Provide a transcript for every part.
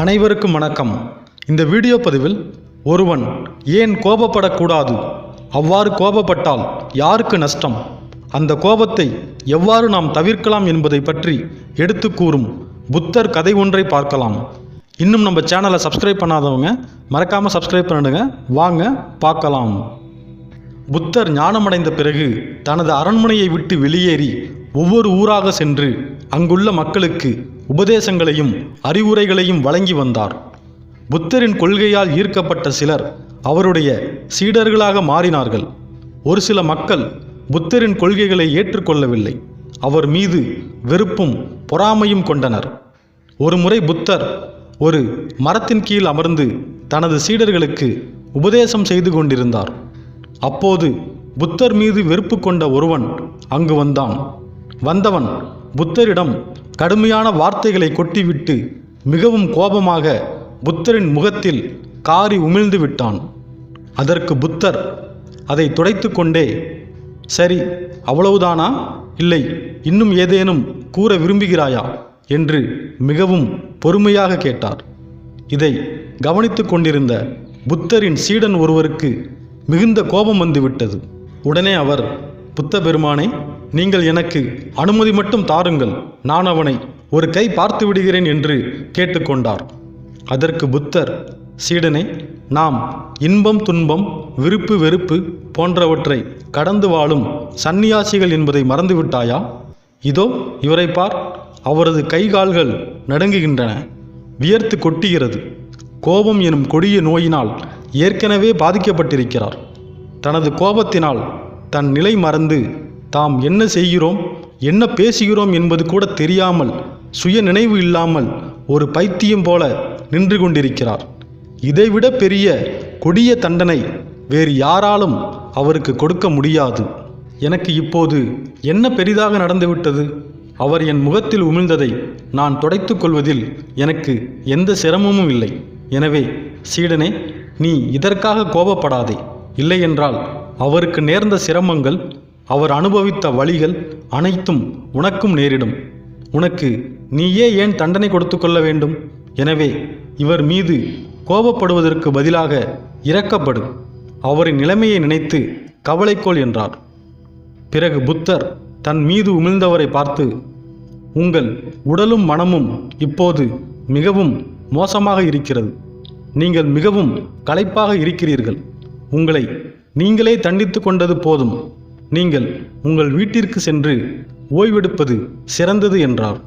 அனைவருக்கும் வணக்கம். இந்த வீடியோ பதிவில் ஒருவன் ஏன் கோபப்படக்கூடாது? அவ்வாறு கோபப்பட்டால் யாருக்கு நஷ்டம்? அந்த கோபத்தை எவ்வாறு நாம் தவிர்க்கலாம் என்பதை பற்றி எடுத்து கூறும் புத்தர் கதை ஒன்றை பார்க்கலாம். இன்னும் நம்ம சேனலை சப்ஸ்கிரைப் பண்ணாதவங்க மறக்காமல் சப்ஸ்கிரைப் பண்ணிடுங்க. வாங்க பார்க்கலாம். புத்தர் ஞானமடைந்த பிறகு தனது அரண்மனையை விட்டு வெளியேறி ஒவ்வொரு ஊராக சென்று அங்குள்ள மக்களுக்கு உபதேசங்களையும் அறிவுரைகளையும் வழங்கி வந்தார். புத்தரின் கொள்கையால் ஈர்க்கப்பட்ட சிலர் அவருடைய சீடர்களாக மாறினார்கள். ஒரு சில மக்கள் புத்தரின் கொள்கைகளை ஏற்றுக்கொள்ளவில்லை. அவர் மீது வெறுப்பும் பொறாமையும் கொண்டனர். ஒருமுறை புத்தர் ஒரு மரத்தின் கீழ் அமர்ந்து தனது சீடர்களுக்கு உபதேசம் செய்து கொண்டிருந்தார். அப்போது புத்தர் மீது வெறுப்பு கொண்ட ஒருவன் அங்கு வந்தான். வந்தவன் புத்தரிடம் கடுமையான வார்த்தைகளை கொட்டிவிட்டு மிகவும் கோபமாக புத்தரின் முகத்தில் காரி உமிழ்ந்து விட்டான். அதற்கு புத்தர் அதை துடைத்து கொண்டே சரி அவ்வளவுதானா? இல்லை இன்னும் ஏதேனும் கூற விரும்புகிறாயா? என்று மிகவும் பொறுமையாக கேட்டார். இதை கவனித்து கொண்டிருந்த புத்தரின் சீடன் ஒருவருக்கு மிகுந்த கோபம் வந்துவிட்டது. உடனே அவர் புத்த பெருமானை நீங்கள் எனக்கு அனுமதி மட்டும் தாருங்கள். நான் அவனை ஒரு கை பார்த்து விடுகிறேன் என்று கேட்டுக்கொண்டார். அதற்கு புத்தர் சீடனே நாம் இன்பம் துன்பம் விருப்பு வெறுப்பு போன்றவற்றை கடந்து வாழும் சந்நியாசிகள் என்பதை மறந்துவிட்டாயா இதோ இவரை பார் அவரது கைகால்கள் நடுங்குகின்றன வியர்த்து கொட்டுகிறது. கோபம் எனும் கொடிய நோயினால் ஏற்கனவே பாதிக்கப்பட்டிருக்கிறார். தனது கோபத்தினால் தன் நிலை மறந்து தாம் என்ன செய்கிறோம் என்ன பேசுகிறோம் என்பது கூட தெரியாமல் சுய நினைவு இல்லாமல் ஒரு பைத்தியம் போல நின்று கொண்டிருக்கிறார். இதைவிட பெரிய கொடிய தண்டனை வேறு யாராலும் அவருக்கு கொடுக்க முடியாது. எனக்கு இப்போது என்ன பெரிதாக நடந்துவிட்டது? அவர் என் முகத்தில் உமிழ்ந்ததை நான் துடைத்து கொள்வதில் எனக்கு எந்த சிரமமும் இல்லை. எனவே சீடனே நீ இதற்காக கோபப்படாதே. இல்லையென்றால் அவருக்கு நேர்ந்த சிரமங்கள் அவர் அனுபவித்த வழிகள் அனைத்தும் உனக்கும் நேரிடும். உனக்கு நீயே ஏன் தண்டனை கொடுத்து கொள்ள வேண்டும்? எனவே இவர் மீது கோபப்படுவதற்கு பதிலாக இறக்கப்படும் அவரின் நிலைமையை நினைத்து கவலைக்கோள் என்றார். பிறகு புத்தர் தன் மீது உமிழ்ந்தவரை பார்த்து உங்கள் உடலும் மனமும் இப்போது மிகவும் மோசமாக இருக்கிறது. நீங்கள் மிகவும் களைப்பாக இருக்கிறீர்கள். உங்களை நீங்களே தண்டித்து கொண்டது போதும். நீங்கள் உங்கள் வீட்டிற்கு சென்று ஓய்வெடுப்பது சிறந்தது என்றார்.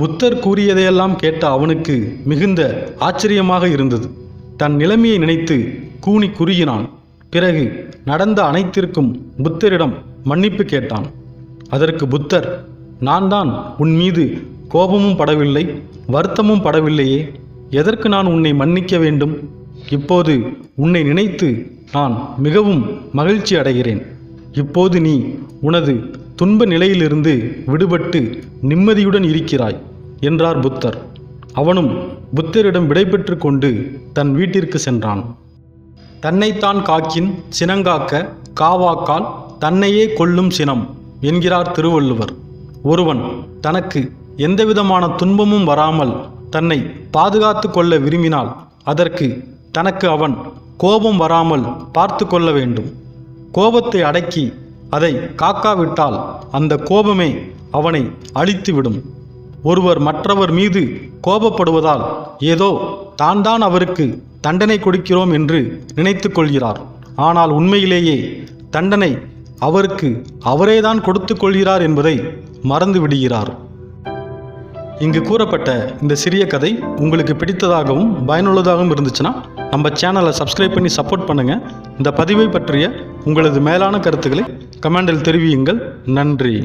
புத்தர் கூறியதையெல்லாம் கேட்ட அவனுக்கு மிகுந்த ஆச்சரியமாக இருந்தது. தன் நிலைமையை நினைத்து கூனி குறுகினான். பிறகு நடந்த அனைத்திற்கும் புத்தரிடம் மன்னிப்பு கேட்டான். அதற்கு புத்தர் நான் தான் உன் மீது கோபமும் படவில்லை வருத்தமும் படவில்லையே. எதற்கு நான் உன்னை மன்னிக்க வேண்டும்? இப்போது உன்னை நினைத்து நான் மிகவும் மகிழ்ச்சி அடைகிறேன். இப்போது நீ உனது துன்ப நிலையிலிருந்து விடுபட்டு நிம்மதியுடன் இருக்கிறாய் என்றார் புத்தர். அவனும் புத்தரிடம் விடைபெற்று கொண்டு தன் வீட்டிற்கு சென்றான். தன்னைத்தான் காக்கின் சினங்காக்க காவாக்கால் தன்னையே கொல்லும் சினம் என்கிறார் திருவள்ளுவர். ஒருவன் தனக்கு எந்தவிதமான துன்பமும் வராமல் தன்னை பாதுகாத்து கொள்ள விரும்பினால் அதற்கு தனக்கு அவன் கோபம் வராமல் பார்த்து கொள்ள வேண்டும். கோபத்தை அடக்கி அதை காக்காவிட்டால் அந்த கோபமே அவனை அழித்துவிடும். ஒருவர் மற்றவர் மீது கோபப்படுவதால் ஏதோ தான் தான் அவருக்கு தண்டனை கொடுக்கிறோம் என்று நினைத்து கொள்கிறார் ஆனால் உண்மையிலேயே தண்டனை அவருக்கு அவரேதான் கொடுத்து கொள்கிறார் என்பதை மறந்து விடுகிறார். இங்கு கூறப்பட்ட இந்த சிறிய கதை உங்களுக்கு பிடித்ததாகவும் பயனுள்ளதாகவும் இருந்துச்சுன்னா நம்ம சேனலை சப்ஸ்கிரைப் பண்ணி சப்போர்ட் பண்ணுங்கள் இந்த பதிவை பற்றிய உங்களது மேலான கருத்துக்களை கமெண்டில் தெரிவியுங்கள். நன்றி.